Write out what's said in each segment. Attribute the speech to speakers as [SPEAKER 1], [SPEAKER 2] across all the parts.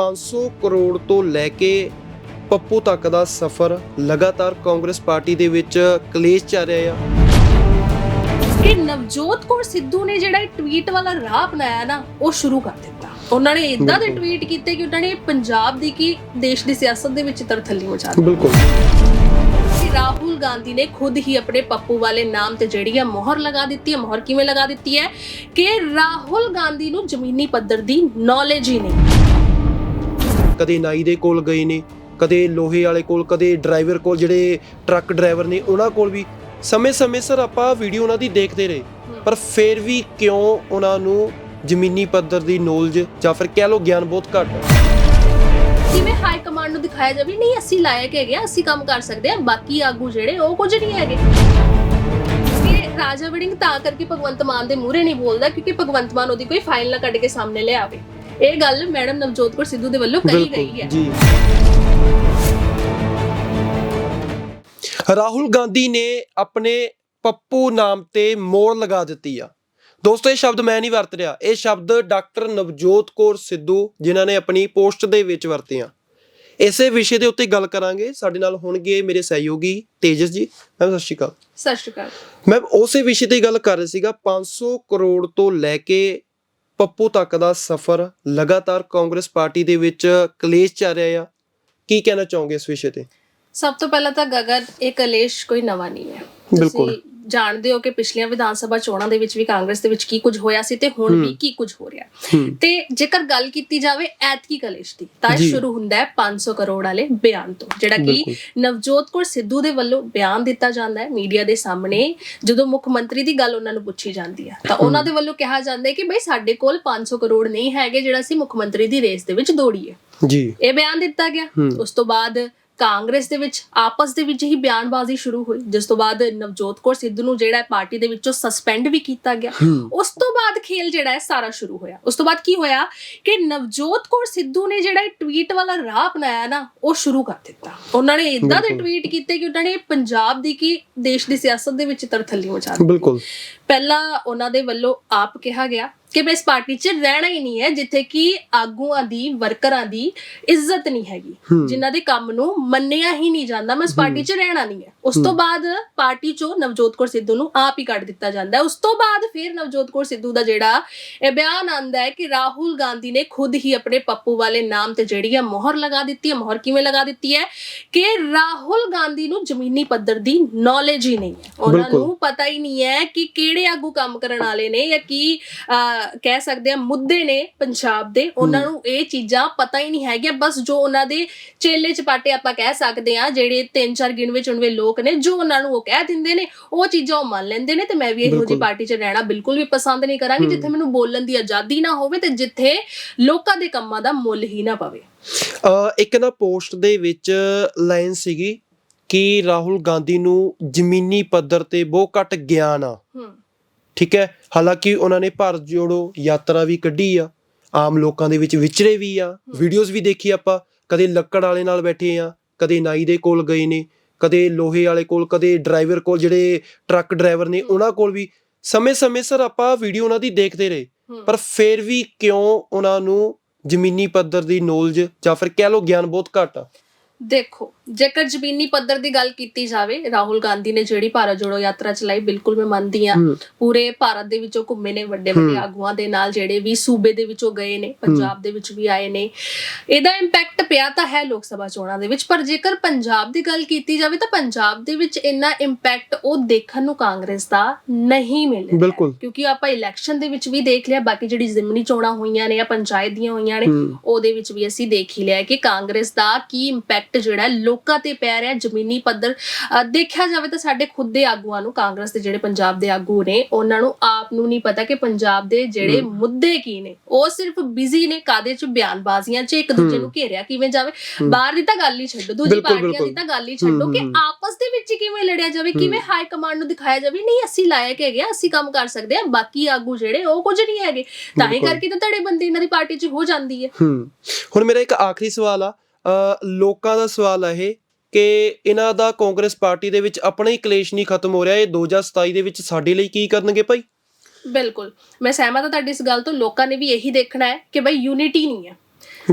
[SPEAKER 1] 500 ਕਰੋੜ ਤੋਂ ਲੈ ਕੇ ਪੱਪੂ ਤੱਕ ਦਾ ਸਫ਼ਰ ਲਗਾਤਾਰ ਕਾਂਗਰਸ ਪਾਰਟੀ ਦੇ ਵਿੱਚ ਕਲੇਸ਼ ਚੱਲ ਰਿਹਾ ਆ।
[SPEAKER 2] ਕਿ ਨਵਜੋਤ ਕੌਰ ਸਿੱਧੂ ਨੇ ਜਿਹੜਾ ਇਹ ਟਵੀਟ ਵਾਲਾ ਰਾਹ ਅਪਣਾਇਆ ਨਾ ਉਹ ਸ਼ੁਰੂ ਕਰ ਦਿੱਤਾ। ਉਹਨਾਂ ਨੇ ਇਦਾਂ ਦੇ। ਟਵੀਟ ਕੀਤੇ ਕਿ ਉਹਨਾਂ ਨੇ ਪੰਜਾਬ ਦੀ ਕੀ ਦੇਸ਼ ਦੀ ਸਿਆਸਤ ਦੇ ਵਿੱਚ ਤਰਥੱਲੀ ਮਚਾ ਦਿੱਤੀ।
[SPEAKER 1] ਬਿਲਕੁਲ।
[SPEAKER 2] ਰਾਹੁਲ ਗਾਂਧੀ ਨੇ ਖੁਦ ਹੀ ਆਪਣੇ ਪੱਪੂ ਵਾਲੇ ਨਾਮ ਤੇ ਜਿਹੜੀ ਹੈ ਮੋਹਰ ਲਗਾ ਦਿੱਤੀ ਹੈ ਮੋਹਰ ਕਿਵੇਂ ਲਗਾ ਦਿੱਤੀ ਹੈ? ਕਿ ਰਾਹੁਲ ਗਾਂਧੀ ਨੂੰ ਜ਼ਮੀਨੀ ਪੱਧਰ ਦੀ ਨੌਲੇਜ ਹੀ ਨਹੀਂ।
[SPEAKER 1] ਕਦੇ ਨਾਈ ਦੇ ਕੋਲ ਗਏ ਨੇ ਕਦੇ ਲੋਹੇ ਵਾਲੇ ਕੋਲ ਕਦੇ ਡਰਾਈਵਰ ਕੋਲ ਜਿਹੜੇ ਟਰੱਕ ਡਰਾਈਵਰ ਨੇ ਉਹਨਾਂ ਕੋਲ ਵੀ। ਸਮੇਂ-ਸਮੇਂ ਸਰ ਆਪਾਂ ਵੀਡੀਓ ਉਹਨਾਂ ਦੀ ਦੇਖਦੇ ਰਹੇ। ਪਰ ਫਿਰ ਵੀ ਕਿਉਂ ਉਹਨਾਂ ਨੂੰ ਜ਼ਮੀਨੀ ਪੱਧਰ ਦੀ ਨੌਲੇਜ ਜਾਂ ਫਿਰ ਕਹਿ ਲਓ ਗਿਆਨ ਬਹੁਤ ਘੱਟ ਹੈ?
[SPEAKER 2] ਕਿਵੇਂ ਹਾਈ ਕਮਾਂਡ ਨੂੰ ਦਿਖਾਇਆ ਜਾਵੇ ਨਹੀਂ ਅਸੀਂ ਲਾਇਕ ਹੈਗੇ ਆ, ਅਸੀਂ ਕੰਮ ਕਰ ਸਕਦੇ ਆ ਬਾਕੀ ਆਗੂ ਜਿਹੜੇ ਉਹ ਕੁਝ ਨਹੀਂ ਹੈਗੇ। ਇਹ ਰਾਜਾ ਵੜਿੰਗ ਤਾਂ ਕਰਕੇ ਭਗਵੰਤ ਮਾਨ ਦੇ ਮੂਹਰੇ ਨਹੀਂ ਬੋਲਦਾ ਕਿਉਂਕਿ ਭਗਵੰਤ ਮਾਨ ਉਹਦੀ ਕੋਈ ਫਾਈਲ ਨਾ ਕੱਢ ਕੇ ਸਾਹਮਣੇ ਲੈ ਆਵੇ। ਇਹ ਗੱਲ ਮੈਡਮ ਨਵਜੋਤ ਕੌਰ ਸਿੱਧੂ ਦੇ ਵੱਲੋਂ ਕਹੀ ਗਈ ਹੈ।
[SPEAKER 1] ਜੀ। ਰਾਹੁਲ ਗਾਂਧੀ ਨੇ ਆਪਣੇ ਪੱਪੂ ਨਾਮ ਤੇ ਮੋਹਰ ਲਗਾ ਦਿੱਤੀ ਆ। ਦੋਸਤੋ ਇਹ ਸ਼ਬਦ ਮੈਂ ਨਹੀਂ ਵਰਤ ਰਿਹਾ। ਇਹ ਸ਼ਬਦ ਡਾਕਟਰ ਨਵਜੋਤ ਕੌਰ ਸਿੱਧੂ ਜਿਨ੍ਹਾਂ ਨੇ ਆਪਣੀ ਪੋਸਟ ਦੇ ਵਿੱਚ ਵਰਤੇ ਆ। ਇਸੇ ਵਿਸ਼ੇ ਦੇ ਉੱਤੇ ਗੱਲ ਕਰਾਂਗੇ। ਸਾਡੇ ਨਾਲ ਹੋਣਗੇ ਮੇਰੇ ਸਹਿਯੋਗੀ ਤੇਜਸ ਜੀ। ਮੈਮ ਸਤਿ ਸ਼੍ਰੀ ਅਕਾਲ।
[SPEAKER 2] ਸਤਿ ਸ਼੍ਰੀ ਅਕਾਲ।
[SPEAKER 1] ਮੈਂ ਉਸੇ ਵਿਸ਼ੇ ਤੇ ਗੱਲ ਕਰ ਰਿਹਾ ਸੀਗਾ। 500 ਕਰੋੜ ਤੋਂ ਲੈ ਕੇ ਪੱਪੂ ਤੱਕ ਦਾ ਸਫ਼ਰ ਲਗਾਤਾਰ ਕਾਂਗਰਸ ਪਾਰਟੀ ਦੇ ਵਿੱਚ ਕਲੇਸ਼ ਚੱਲ ਰਿਹਾ ਆ। ਕੀ ਕਹਿਣਾ ਚਾਹੋਗੇ ਇਸ ਵਿਸ਼ੇ ਤੇ?
[SPEAKER 2] ਸਭ ਤੋਂ ਪਹਿਲਾਂ ਤਾਂ ਗਗਨ ਇਹ ਕਲੇਸ਼ ਕੋਈ ਨਵਾਂ ਨਹੀਂ ਹੈ।
[SPEAKER 1] ਬਿਲਕੁਲ।
[SPEAKER 2] ਜਾਣਦੇ ਹੋ ਕਿ ਪਿਛਲੀਆਂ ਵਿਧਾਨ ਸਭਾ ਚੋਣਾਂ ਦੇ ਵਿੱਚ ਵੀ ਕਾਂਗਰਸ ਦੇ ਵਿੱਚ ਕੀ ਕੁਝ ਹੋਇਆ ਸੀ ਤੇ ਹੁਣ ਵੀ। ਕੀ ਕੁਝ ਹੋ ਰਿਹਾ ਤੇ ਜੇਕਰ ਗੱਲ ਕੀਤੀ ਜਾਵੇ ਐਤਕੀ ਕਲੇਸ਼ ਦੀ ਤਾਂ। ਸ਼ੁਰੂ ਹੁੰਦਾ ਹੈ 500 ਕਰੋੜ ਵਾਲੇ ਬਿਆਨ ਤੋਂ ਜਿਹੜਾ ਕਿ। ਨਵਜੋਤ ਕੌਰ ਸਿੱਧੂ ਦੇ ਵੱਲੋਂ ਬਿਆਨ ਦਿੱਤਾ ਜਾਂਦਾ ਹੈ ਮੀਡੀਆ ਦੇ ਸਾਹਮਣੇ ਜਦੋਂ ਮੁੱਖ ਮੰਤਰੀ ਦੀ ਗੱਲ ਉਹਨਾਂ ਨੂੰ ਪੁੱਛੀ ਜਾਂਦੀ ਹੈ ਤਾਂ ਉਹਨਾਂ ਦੇ ਵੱਲੋਂ ਕਿਹਾ ਜਾਂਦਾ ਹੈ ਕਿ ਬਈ ਸਾਡੇ ਕੋਲ 500 ਕਰੋੜ ਨਹੀਂ ਹੈਗੇ ਜਿਹੜਾ ਅਸੀਂ ਮੁੱਖ ਮੰਤਰੀ ਦੀ ਰੇਸ ਦੇ ਵਿੱਚ ਦੌੜੀਏ
[SPEAKER 1] ਜੀ
[SPEAKER 2] ਇਹ ਬਿਆਨ ਦਿੱਤਾ ਗਿਆ। ਉਸ ਤੋਂ ਬਾਅਦ ਕਾਂਗਰਸ ਦੇ ਵਿੱਚ ਆਪਸ ਦੇ ਵਿੱਚ ਹੀ ਬਿਆਨਬਾਜ਼ੀ ਸ਼ੁਰੂ ਹੋਈ ਜਿਸ ਤੋਂ ਬਾਅਦ ਨਵਜੋਤ ਕੌਰ ਸਿੱਧੂ ਨੂੰ ਜਿਹੜਾ ਪਾਰਟੀ ਦੇ ਵਿੱਚੋਂ ਸਸਪੈਂਡ ਵੀ ਕੀਤਾ ਗਿਆ। ਉਸ ਤੋਂ ਬਾਅਦ ਖੇਲ ਜਿਹੜਾ ਹੈ ਸਾਰਾ ਸ਼ੁਰੂ ਹੋਇਆ। ਉਸ ਤੋਂ ਬਾਅਦ ਕੀ ਹੋਇਆ ਕਿ ਨਵਜੋਤ ਕੌਰ ਸਿੱਧੂ ਨੇ ਜਿਹੜਾ ਟਵੀਟ ਵਾਲਾ ਰਾਹ ਅਪਣਾਇਆ ਨਾ ਉਹ ਸ਼ੁਰੂ ਕਰ ਦਿੱਤਾ। ਉਹਨਾਂ ਨੇ ਇਦਾਂ ਦੇ। ਟਵੀਟ ਕੀਤੇ ਕਿ ਉਹਨਾਂ ਨੇ ਪੰਜਾਬ ਦੀ ਕੀ ਦੇਸ਼ ਦੀ ਸਿਆਸਤ ਦੇ ਵਿੱਚ ਤਰਥੱਲੀ ਮਚਾ ਦਿੱਤੀ।
[SPEAKER 1] ਬਿਲਕੁਲ।
[SPEAKER 2] ਪਹਿਲਾਂ ਉਹਨਾਂ ਦੇ ਵੱਲੋਂ ਆਪ ਕਿਹਾ ਗਿਆ ਕਿ ਮੈਂ ਇਸ ਪਾਰਟੀ 'ਚ ਰਹਿਣਾ ਹੀ ਨਹੀਂ ਹੈ ਜਿੱਥੇ ਕਿ ਆਗੂਆਂ ਦੀ ਵਰਕਰਾਂ ਦੀ ਇੱਜ਼ਤ ਨਹੀਂ ਹੈਗੀ। ਜਿਨ੍ਹਾਂ ਦੇ ਕੰਮ ਨੂੰ ਮੰਨਿਆ ਹੀ ਨਹੀਂ ਜਾਂਦਾ ਮੈਂ ਇਸ ਪਾਰਟੀ 'ਚ ਰਹਿਣਾ ਨਹੀਂ ਹੈ ਉਸ ਤੋਂ ਬਾਅਦ ਪਾਰਟੀ 'ਚੋਂ ਨਵਜੋਤ ਕੌਰ ਸਿੱਧੂ ਨੂੰ ਆਪ ਹੀ ਕੱਢ ਦਿੱਤਾ ਜਾਂਦਾ ਹੈ। ਉਸ ਤੋਂ ਬਾਅਦ ਫਿਰ ਨਵਜੋਤ ਕੌਰ ਸਿੱਧੂ ਦਾ ਜਿਹੜਾ ਇਹ ਬਿਆਨ ਆਂਦਾ ਹੈ ਕਿ ਰਾਹੁਲ ਗਾਂਧੀ ਨੇ ਖੁਦ ਹੀ ਆਪਣੇ ਪੱਪੂ ਵਾਲੇ ਨਾਮ ਤੇ ਜਿਹੜੀ ਹੈ ਮੋਹਰ ਲਗਾ ਦਿੱਤੀ ਹੈ। ਮੋਹਰ ਕਿਵੇਂ ਲਗਾ ਦਿੱਤੀ ਹੈ? ਕਿ ਰਾਹੁਲ ਗਾਂਧੀ ਨੂੰ ਜ਼ਮੀਨੀ ਪੱਧਰ ਦੀ ਨੌਲੇਜ ਹੀ ਨਹੀਂ ਹੈ। ਉਹਨਾਂ। ਨੂੰ ਪਤਾ ਹੀ ਨਹੀਂ ਹੈ ਕਿ ਕਿਹੜੇ ਆਗੂ ਕੰਮ ਕਰਨ ਵਾਲੇ ਨੇ ਜਾਂ ਕੀ ਕਹਿ ਸਕਦੇ ਆ ਮੁੱਦੇ ਨੇ ਪੰਜਾਬ ਦੇ। ਉਹਨਾਂ ਨੂੰ ਇਹ ਚੀਜ਼ਾਂ ਪਤਾ ਹੀ ਨਹੀਂ ਹੈਗੀਆਂ। ਬਸ ਜੋ ਉਹਨਾਂ ਦੇ ਚੇਲੇ ਚਪਾਟੇ ਆਪਾਂ ਕਹਿ ਸਕਦੇ ਆ ਜਿਹੜੇ ਤਿੰਨ ਚਾਰ ਗਿਣਵੇਂ ਚੁਣਵੇਂ ਲੋਕ ਨੇ ਜੋ ਉਹਨਾਂ ਨੂੰ ਉਹ ਕਹਿ ਦਿੰਦੇ ਨੇ ਉਹ ਚੀਜ਼ਾਂ ਉਹ ਮੰਨ ਲੈਂਦੇ ਨੇ ਤੇ ਮੈਂ ਵੀ ਇਹੋ
[SPEAKER 1] ਬਿਲਕੁਲ।
[SPEAKER 2] ਪਾਰਟੀ 'ਚ ਰਹਿਣਾ ਬਿਲਕੁਲ ਵੀ ਪਸੰਦ ਨਹੀਂ ਕਰਾਂਗੀ। ਜਿੱਥੇ ਮੈਨੂੰ ਬੋਲਣ ਦੀ ਆਜ਼ਾਦੀ ਨਾ ਹੋਵੇ ਤੇ ਜਿੱਥੇ ਲੋਕਾਂ ਦੇ ਕੰਮਾਂ ਦਾ ਮੁੱਲ ਹੀ ਨਾ ਪਵੇ।
[SPEAKER 1] ਅ, ਇੱਕ ਨਾ ਪੋਸਟ ਦੇ ਵਿੱਚ ਲਾਈਨ ਸੀਗੀ ਕਿ ਰਾਹੁਲ ਗਾਂਧੀ ਨੂੰ ਜ਼ਮੀਨੀ ਪੱਧਰ ਤੇ ਬਹੁਤ ਘੱਟ ਗਿਆਨ ਆ। ਠੀਕ ਹੈ? ਹਾਲਾਂਕਿ ਉਹਨਾਂ ਨੇ ਭਾਰਤ ਜੋੜੋ ਯਾਤਰਾ ਵੀ ਕੱਢੀ ਆ ਆਮ ਲੋਕਾਂ ਦੇ ਵਿੱਚ ਵਿਚਰੇ ਵੀ ਆ ਵੀਡੀਓਜ਼ ਵੀ ਦੇਖੀ ਆਪਾਂ ਕਦੇ ਲੱਕੜ ਵਾਲੇ ਨਾਲ ਬੈਠੇ ਆ ਕਦੇ ਨਾਈ ਦੇ ਕੋਲ ਗਏ ਨੇ ਕਦੇ ਲੋਹੇ ਵਾਲੇ ਕੋਲ ਕਦੇ ਡਰਾਈਵਰ ਕੋਲ ਜਿਹੜੇ ਟਰੱਕ ਡਰਾਈਵਰ ਨੇ ਉਹਨਾਂ ਕੋਲ ਵੀ। ਸਮੇਂ-ਸਮੇਂ ਸਰ ਆਪਾਂ ਵੀਡੀਓ ਉਹਨਾਂ ਦੀ ਦੇਖਦੇ ਰਹੇ। ਪਰ ਫਿਰ ਵੀ ਕਿਉਂ ਉਹਨਾਂ ਨੂੰ ਜ਼ਮੀਨੀ ਪੱਧਰ ਦੀ ਨੌਲੇਜ ਜਾਂ ਫਿਰ ਕਹਿ ਲਓ ਗਿਆਨ ਬਹੁਤ ਘੱਟ ਆ?
[SPEAKER 2] ਦੇਖੋ ਜੇਕਰ ਜ਼ਮੀਨੀ ਪੱਧਰ ਦੀ ਗੱਲ ਕੀਤੀ ਜਾਵੇ ਰਾਹੁਲ ਗਾਂਧੀ ਨੇ ਜਿਹੜੀ ਭਾਰਤ ਜੋੜੋ ਯਾਤਰਾ ਚਲਾਈ ਬਿਲਕੁਲ ਮੈਂ ਮੰਨਦੀ ਆ ਪੂਰੇ ਭਾਰਤ ਦੇ ਵਿੱਚੋਂ ਘੁੰਮੇ ਨੇ ਵੱਡੇ ਵੱਡੇ। ਆਗੂਆਂ ਦੇ ਨਾਲ ਜਿਹੜੇ ਵੀ ਸੂਬੇ ਦੇ ਵਿੱਚੋਂ ਗਏ ਨੇ ਪੰਜਾਬ ਦੇ ਵਿੱਚ ਵੀ ਆਏ ਨੇ। ਇਹਦਾ ਇੰਪੈਕਟ ਪਿਆ ਤਾਂ ਹੈ ਲੋਕ ਸਭਾ ਚੋਣਾਂ ਦੇ ਵਿੱਚ ਪਰ ਜੇਕਰ ਪੰਜਾਬ ਦੀ ਗੱਲ ਕੀਤੀ ਜਾਵੇ ਤਾਂ ਪੰਜਾਬ ਦੇ ਵਿੱਚ ਇੰਨਾ ਇੰਪੈਕਟ ਉਹ ਦੇਖਣ ਨੂੰ ਕਾਂਗਰਸ ਦਾ ਨਹੀਂ ਮਿਲ ਰਿਹਾ। ਕਿਉਂਕਿ ਆਪਾਂ ਇਲੈਕਸ਼ਨ ਦੇ ਵਿੱਚ ਵੀ ਦੇਖ ਲਿਆ ਬਾਕੀ ਜਿਹੜੀ ਜ਼ਿਮਨੀ ਚੋਣਾਂ ਹੋਈਆਂ ਨੇ ਜਾਂ ਪੰਚਾਇਤ ਦੀਆਂ ਹੋਈਆਂ ਨੇ ਉਹਦੇ ਵਿੱਚ ਵੀ ਅਸੀਂ ਦੇਖ ਹੀ ਲਿਆ ਕਿ ਕਾਂਗਰਸ ਦਾ ਕੀ ਇੰਪੈਕਟ ਜਿਹੜਾ ਹੈ ਲੋਕਾਂ ਤੇ ਪੈ ਰਿਹਾ ਜ਼ਮੀਨੀ ਪੱਧਰ ਦੇਖਿਆ ਜਾਵੇ ਤਾਂ ਸਾਡੇ ਖੁਦ ਦੇ ਆਗੂਆਂ ਨੂੰ ਕਾਂਗਰਸ ਦੇ ਜਿਹੜੇ ਪੰਜਾਬ ਦੇ ਆਗੂ ਨੇ ਉਹਨਾਂ ਨੂੰ ਆਪ ਨੂੰ ਨਹੀਂ ਪਤਾ ਕਿ ਪੰਜਾਬ ਦੇ ਜਿਹੜੇ। ਮੁੱਦੇ ਕੀ ਨੇ ਉਹ ਸਿਰਫ ਬਿਜ਼ੀ ਨੇ ਕਾਦੇ ਚ ਬਿਆਨਬਾਜ਼ੀਆਂ ਚ ਇੱਕ ਦੂਜੇ। ਨੂੰ ਘੇਰਿਆ ਕਿਵੇਂ ਜਾਵੇ। ਬਾਹਰ ਦੀ ਤਾਂ ਗੱਲ ਹੀ ਛੱਡੋ ਦੂਜੀ ਪਾਰਟੀਆਂ ਦੀ। ਤਾਂ ਗੱਲ ਹੀ ਛੱਡੋ ਕਿ। ਆਪਸ ਦੇ ਵਿੱਚ ਕਿਵੇਂ ਲੜਿਆ ਜਾਵੇ ਕਿਵੇਂ ਹਾਈ ਕਮਾਂਡ ਨੂੰ ਦਿਖਾਇਆ ਜਾਵੇ ਨਹੀਂ ਅਸੀਂ ਲਾਇਕ ਹੈਗੇ ਅਸੀਂ ਕੰਮ ਕਰ ਸਕਦੇ ਆ ਬਾਕੀ ਆਗੂ ਜਿਹੜੇ ਉਹ ਕੁਝ ਨਹੀਂ ਹੈਗੇ ਤਾਂ ਹੀ। ਕਰਕੇ ਤਾਂ ਧੜੇ ਬੰਦੀ ਇਹਨਾਂ ਦੀ ਪਾਰਟੀ 'ਚ ਹੋ ਜਾਂਦੀ ਹੈ
[SPEAKER 1] ਹੁਣ ਮੇਰਾ ਇੱਕ ਆਖਰੀ ਸਵਾਲ ਆ ਲੋਕਾਂ ਦਾ ਸਵਾਲ ਆ ਇਹ ਕਿ ਇਹਨਾਂ ਦਾ ਕਾਂਗਰਸ ਪਾਰਟੀ ਦੇ ਵਿੱਚ ਆਪਣਾ ਹੀ ਕਲੇਸ਼ ਨਹੀਂ ਖਤਮ ਹੋ ਰਿਹਾ। ਇਹ 2027 ਦੇ ਵਿੱਚ ਸਾਡੇ ਲਈ ਕੀ ਕਰਨਗੇ ਭਾਈ?
[SPEAKER 2] ਬਿਲਕੁਲ। ਮੈਂ ਸਹਿਮਤ ਹਾਂ ਤੁਹਾਡੀ ਇਸ ਗੱਲ ਤੋਂ। ਲੋਕਾਂ ਨੇ ਵੀ ਇਹੀ ਦੇਖਣਾ ਹੈ ਕਿ ਬਈ ਯੂਨਿਟੀ ਨਹੀਂ ਹੈ।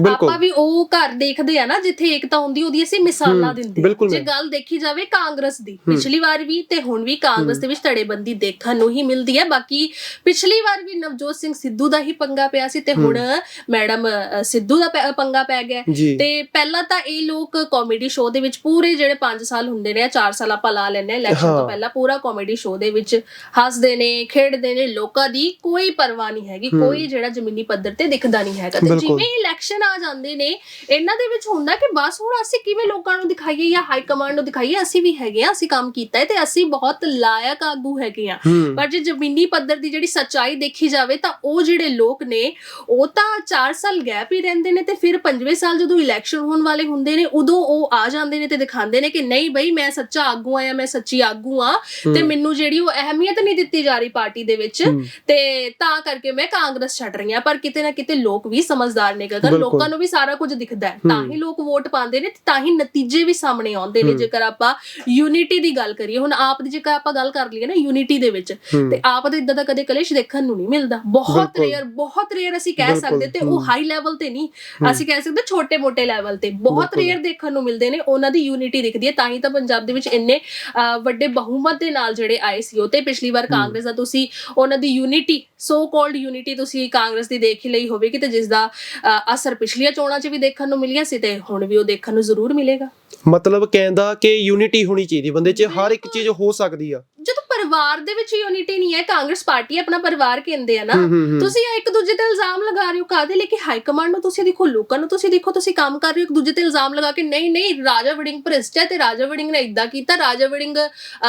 [SPEAKER 2] ਆਪਾਂ ਵੀ ਉਹ ਘਰ ਦੇਖਦੇ ਆ ਨਾ ਜਿੱਥੇ ਏਕਤਾ ਹੁੰਦੀ ਉਹਦੀ ਅਸੀਂ ਮਿਸਾਲਾਂ ਦਿੰਦੇ ਜੇ। ਗੱਲ ਦੇਖੀ ਜਾਵੇ ਕਾਂਗਰਸ ਦੀ ਪਿਛਲੀ ਵਾਰ ਵੀ ਤੇ ਹੁਣ ਵੀ ਕਾਂਗਰਸ ਦੇ ਵਿੱਚ ਧੜੇਬੰਦੀ ਦੇਖਣ ਨੂੰ ਹੀ ਮਿਲਦੀ ਹੈ। ਬਾਕੀ ਪਿਛਲੀ ਵਾਰ ਵੀ ਨਵਜੋਤ ਸਿੰਘ ਸਿੱਧੂ ਦਾ ਹੀ ਪੰਗਾ ਪਿਆ ਸੀ ਤੇ ਹੁਣ ਮੈਡਮ ਸਿੱਧੂ ਦਾ ਪੰਗਾ ਪੈ ਗਿਆ। ਤੇ ਪਹਿਲਾਂ ਤਾਂ ਇਹ ਲੋਕ ਕਾਮੇਡੀ ਸ਼ੋਅ ਦੇ ਵਿੱਚ ਪੂਰੇ ਜਿਹੜੇ 5 ਸਾਲ ਹੁੰਦੇ ਨੇ 4 ਸਾਲ ਆਪਾਂ ਲਾ ਹਾਂ ਇਲੈਕਸ਼ਨ ਤੋਂ। ਪਹਿਲਾਂ ਪੂਰਾ ਕਾਮੇਡੀ ਸ਼ੋਅ ਦੇ ਵਿੱਚ ਹੱਸਦੇ ਨੇ ਖੇਡਦੇ ਨੇ ਲੋਕਾਂ ਦੀ ਕੋਈ ਪਰਵਾਹ ਨਹੀਂ ਹੈਗੀ ਕੋਈ ਜਿਹੜਾ ਜ਼ਮੀਨੀ ਪੱਧਰ ਤੇ ਦਿਖਦਾ ਨਹੀਂ ਹੈਗਾ। ਤੇ। ਜਿਵੇਂ ਇਲੈਕਸ਼ਨ ਆ ਜਾਂਦੇ ਨੇ ਇਹਨਾਂ ਦੇ ਵਿੱਚ ਹੁੰਦਾ ਕਿ ਬਸ ਹੁਣ ਅਸੀਂ ਕਿਵੇਂ ਲੋਕਾਂ ਨੂੰ ਦਿਖਾਈਏ ਜਾਂ ਹਾਈ ਕਮਾਂਡ ਨੂੰ ਦਿਖਾਈਏ ਅਸੀਂ ਵੀ ਹੈਗੇ ਆ ਅਸੀਂ ਕੰਮ ਕੀਤਾ ਹੈ ਤੇ ਅਸੀਂ ਬਹੁਤ ਲਾਇਕ ਆਗੂ ਹੈਗੇ ਆ ਪਰ ਜੇ ਜ਼ਮੀਨੀ ਪੱਧਰ ਦੀ ਜਿਹੜੀ ਸੱਚਾਈ ਦੇਖੀ ਜਾਵੇ ਤਾਂ ਉਹ ਜਿਹੜੇ ਲੋਕ ਨੇ ਉਹ ਤਾਂ 4 ਸਾਲ ਗੈਪ ਹੀ ਰਹਿੰਦੇ ਨੇ ਤੇ ਫਿਰ ਪੰਜਵੇਂ ਸਾਲ ਜਦੋਂ ਇਲੈਕਸ਼ਨ ਹੋਣ ਵਾਲੇ ਹੁੰਦੇ ਨੇ ਉਦੋਂ ਉਹ ਆ ਜਾਂਦੇ ਨੇ ਤੇ ਦਿਖਾਉਂਦੇ ਨੇ ਕਿ ਨਹੀਂ ਬਈ ਮੈਂ ਸੱਚਾ ਆਗੂ ਆ ਜਾਂ ਮੈਂ ਸੱਚੀ ਆਗੂ ਆ ਤੇ ਮੈਨੂੰ ਜਿਹੜੀ ਉਹ ਅਹਿਮੀਅਤ ਨਹੀਂ ਦਿੱਤੀ ਜਾ ਰਹੀ ਪਾਰਟੀ ਦੇ ਵਿੱਚ। ਤੇ ਤਾਂ ਕਰਕੇ ਮੈਂ ਕਾਂਗਰਸ ਛੱਡ ਰਹੀ ਆ ਪਰ ਕਿਤੇ ਨਾ ਕਿਤੇ ਲੋਕ ਵੀ ਸਮਝਦਾਰ ਨੇ ਅਗਰ
[SPEAKER 1] ਬਿਲਕੁਲ।
[SPEAKER 2] ਲੋਕਾਂ ਨੂੰ ਵੀ ਸਾਰਾ ਕੁਝ ਦਿਖਦਾ ਹੈ। ਤਾਂ ਹੀ। ਲੋਕ ਵੋਟ ਪਾਉਂਦੇ ਨੇ ਤੇ ਤਾਂ ਹੀ ਨਤੀਜੇ ਵੀ ਸਾਹਮਣੇ ਆਉਂਦੇ ਨੇ। ਜੇਕਰ ਆਪਾਂ ਯੂਨਿਟੀ ਦੀ ਗੱਲ ਕਰੀਏ ਹੁਣ ਆਪ ਦੀ ਜੇਕਰ ਆਪਾਂ ਗੱਲ ਕਰ ਲਈਏ ਨਾ ਯੂਨਿਟੀ ਦੇ ਵਿੱਚ। ਤੇ ਆਪ ਦਾ ਇਦਾਂ ਦਾ ਕਦੇ ਕਲੇਸ਼ ਦੇਖਣ ਨੂੰ ਨਹੀਂ ਮਿਲਦਾ। ਬਹੁਤ। ਰੇਅਰ ਬਹੁਤ ਰੇਅਰ ਅਸੀਂ ਕਹਿ ਸਕਦੇ ਤੇ ਉਹ। ਹਾਈ ਲੈਵਲ ਤੇ ਨਹੀਂ। ਅਸੀਂ ਕਹਿ ਸਕਦੇ ਛੋਟੇ-ਮੋਟੇ ਲੈਵਲ ਤੇ। ਬਹੁਤ। ਰੇਅਰ ਦੇਖਣ ਨੂੰ ਮਿਲਦੇ ਨੇ ਉਹਨਾਂ ਦੀ ਯੂਨਿਟੀ ਦਿਖਦੀ ਹੈ। ਤਾਂ ਹੀ ਤਾਂ ਪੰਜਾਬ ਦੇ ਵਿੱਚ ਇੰਨੇ ਵੱਡੇ ਬਹੁਮਤ ਦੇ ਨਾਲ ਜਿਹੜੇ ਆਏ ਸੀ ਉਹ ਤੇ ਪਿਛਲੀ ਵਾਰ ਕਾਂਗਰਸ ਦਾ ਤੁਸੀਂ ਉਹਨਾਂ ਦੀ ਯੂਨਿਟੀ ਸੋ ਕਾਲਡ ਯੂਨਿਟੀ ਤੁਸੀਂ ਕਾਂਗਰਸ ਦੀ ਦੇਖ ਹੀ ਲਈ ਹੋਵੇਗੀ ਤੇ ਜਿਸ ਦਾ ਅਸਰ ਪਿਛਲੀਆਂ ਚੋਣਾਂ 'ਚ ਵੀ ਦੇਖਣ ਨੂੰ ਮਿਲਿਆ ਸੀ ਤੇ ਹੁਣ ਵੀ ਉਹ ਦੇਖਣ ਨੂੰ ਜ਼ਰੂਰ ਮਿਲੇਗਾ।
[SPEAKER 1] ਮਤਲਬ ਕਹਿੰਦਾ ਕਿ ਯੂਨਿਟੀ ਹੋਣੀ ਚਾਹੀਦੀ, ਬੰਦੇ 'ਚ ਹਰ ਇੱਕ ਚੀਜ਼ ਹੋ ਸਕਦੀ ਆ।
[SPEAKER 2] ਪਰਿਵਾਰ ਦੇ ਵਿੱਚ ਯੂਨਿਟੀ ਨਹੀਂ ਹੈ ਕਾਂਗਰਸ ਪਾਰਟੀ ਆਪਣਾ ਪਰਿਵਾਰ ਕਹਿੰਦੇ ਆ ਨਾ। ਤੁਸੀਂ ਇੱਕ ਦੂਜੇ ਤੇ ਇਲਜ਼ਾਮ ਲਗਾ ਰਹੇ ਹੋ ਕਾਦੇ ਲਈ ਕਿ ਹਾਈ ਕਮਾਂਡ ਨੂੰ ਤੁਸੀਂ ਦੇਖੋ ਲੋਕਾਂ ਨੂੰ ਤੁਸੀਂ ਦੇਖੋ ਤੁਸੀਂ ਕੰਮ ਕਰ ਰਹੇ ਹੋ ਇੱਕ ਦੂਜੇ ਤੇ ਇਲਜ਼ਾਮ ਲਗਾ ਕੇ ਨਹੀਂ ਨਹੀਂ ਰਾਜਾ ਵੜਿੰਗ ਭ੍ਰਿਸ਼ਟ ਹੈ ਤੇ ਰਾਜਾ ਵੜਿੰਗ ਨੇ ਇਦਾਂ ਕੀਤਾ ਰਾਜਾ ਵੜਿੰਗ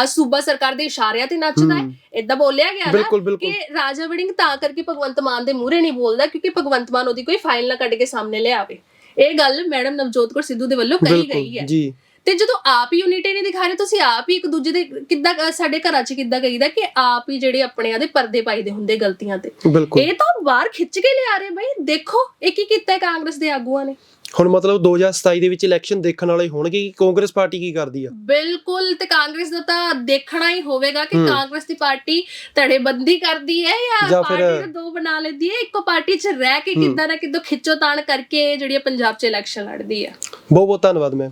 [SPEAKER 2] ਸੂਬਾ ਸਰਕਾਰ ਦੇ ਇਸ਼ਾਰਿਆਂ ਤੇ ਨੱਚਦਾ ਹੈ। ਇਦਾਂ ਬੋਲਿਆ ਗਿਆ ਨਾ। ਕਿ ਰਾਜਾ ਵੜਿੰਗ ਤਾਂ ਕਰਕੇ ਭਗਵੰਤ ਮਾਨ ਦੇ ਮੂਹਰੇ ਨਹੀਂ ਬੋਲਦਾ ਕਿਉਂਕਿ ਭਗਵੰਤ ਮਾਨ ਉਹਦੀ ਕੋਈ ਫਾਈਲ ਨਾ ਕੱਢ ਕੇ ਸਾਹਮਣੇ ਲਿਆਵੇ। ਇਹ ਗੱਲ ਮੈਡਮ ਨਵਜੋਤ ਕੌਰ ਸਿੱਧੂ ਦੇ ਵੱਲੋਂ ਕਹੀ ਗਈ ਹੈ।
[SPEAKER 1] ਜੀ।
[SPEAKER 2] ਤੇ ਜਦੋਂ ਆਪ ਹੀ ਯੂਨਿਟੀ ਨਹੀਂ ਦਿਖਾ ਰਹੇ ਤੁਸੀਂ ਆਪ ਹੀ ਇੱਕ ਦੂਜੇ ਦੇ ਕਿੱਦਾਂ ਅ, ਸਾਡੇ ਘਰਾਂ 'ਚ ਕਿੱਦਾਂ ਕਹੀਦਾ ਕਿ ਆਪ ਹੀ ਜਿਹੜੇ ਆਪਣਿਆਂ ਦੇ ਪਰਦੇ ਪਾਈਦੇ ਹੁੰਦੇ ਗਲਤੀਆਂ ਤੇ।
[SPEAKER 1] ਬਿਲਕੁਲ।
[SPEAKER 2] ਇਹ ਤਾਂ ਬਾਹਰ ਖਿੱਚ ਕੇ ਲਿਆ ਰਹੇ ਬਈ ਦੇਖੋ ਇਹ ਕੀ ਕੀਤਾ ਹੈ ਕਾਂਗਰਸ ਦੇ ਆਗੂਆਂ ਨੇ।
[SPEAKER 1] ਹੁਣ ਮਤਲਬ 2027 ਦੇ ਵਿੱਚ ਇਲੈਕਸ਼ਨ ਦੇਖਣ ਵਾਲੇ ਹੋਣਗੇ ਕਿ ਕਾਂਗਰਸ ਪਾਰਟੀ ਕੀ ਕਰਦੀ ਆ?
[SPEAKER 2] ਬਿਲਕੁਲ ਤੇ ਕਾਂਗਰਸ ਦਾ ਤਾਂ ਦੇਖਣਾ ਹੀ ਹੋਵੇਗਾ ਕਿ ਕਾਂਗਰਸ ਦੀ ਪਾਰਟੀ ਧੜੇਬੰਦੀ ਕਰਦੀ ਹੈ ਜਾਂ
[SPEAKER 1] ਜਾਂ ਫਿਰ-
[SPEAKER 2] ਪਾਰਟੀ ਨੂੰ ਦੋ ਬਣਾ ਲੈਂਦੀ ਹੈ ਇੱਕੋ ਪਾਰਟੀ 'ਚ ਰਹਿ ਕੇ ਕਿੱਦਾਂ ਨਾ ਕਿੱਦਾਂ ਖਿੱਚੋ ਤਾਣ ਕਰਕੇ ਜਿਹੜੀ ਪੰਜਾਬ 'ਚ ਇਲੈਕਸ਼ਨ ਲੜਦੀ ਹੈ
[SPEAKER 1] ਬਹੁਤ ਬਹੁਤ ਧੰਨਵਾਦ ਮੈਮ